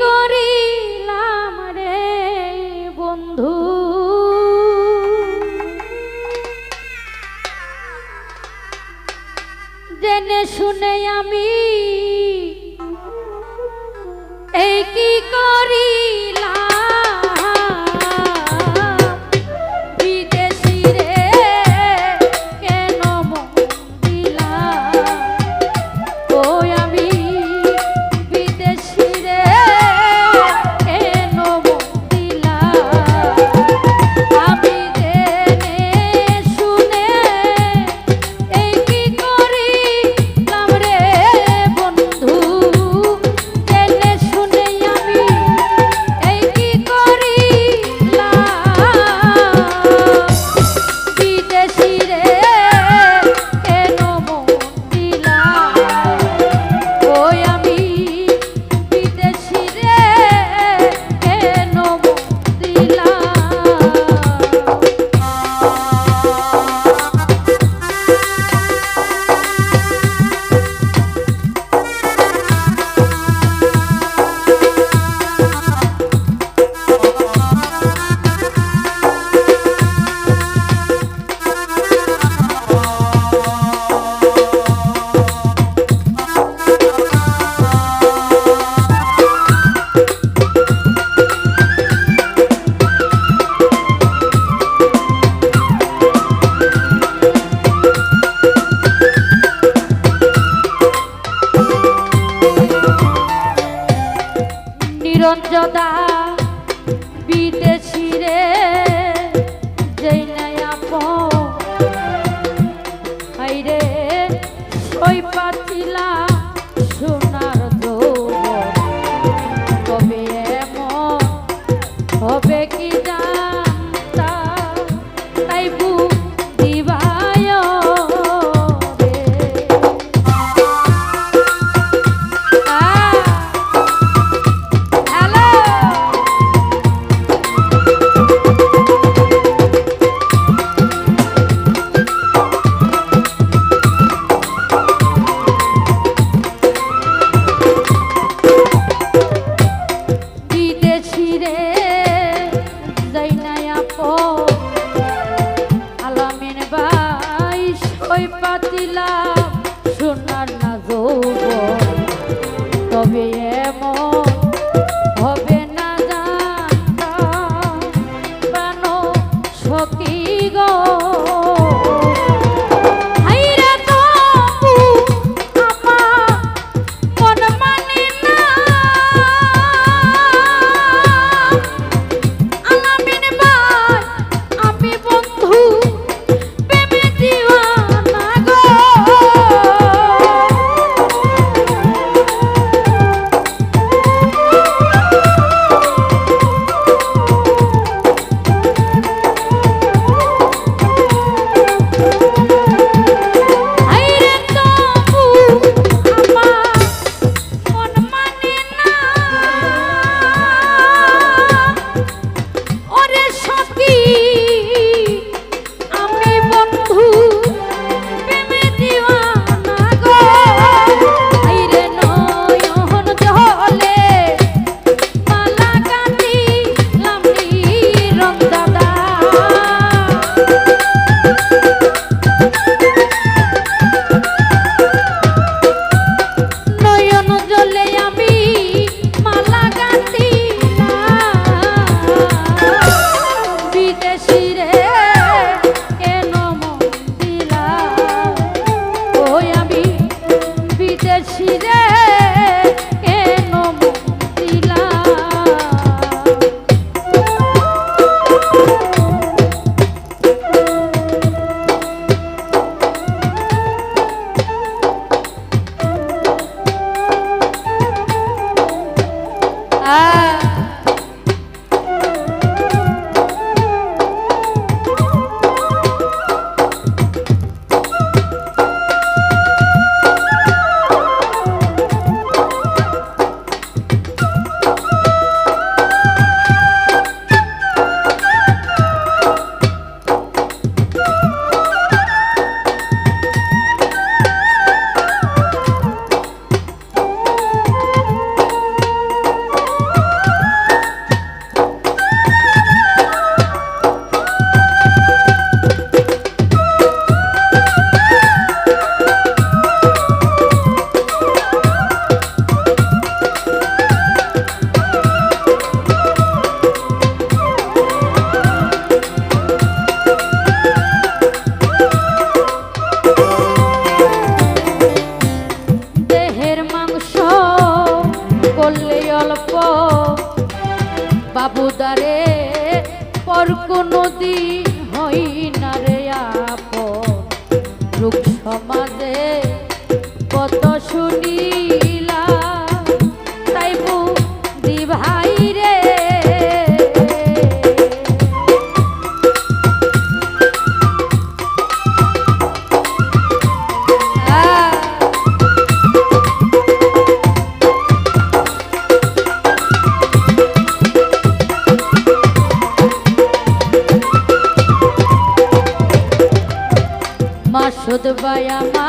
করিলাম রে বন্ধু। জেনে শুনে আমি এই কি করিল পাতিলা Çiğdem. কত শুনিলা তাই বুঝি ভাই রে। মাসুদ বায়া মা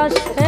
아시다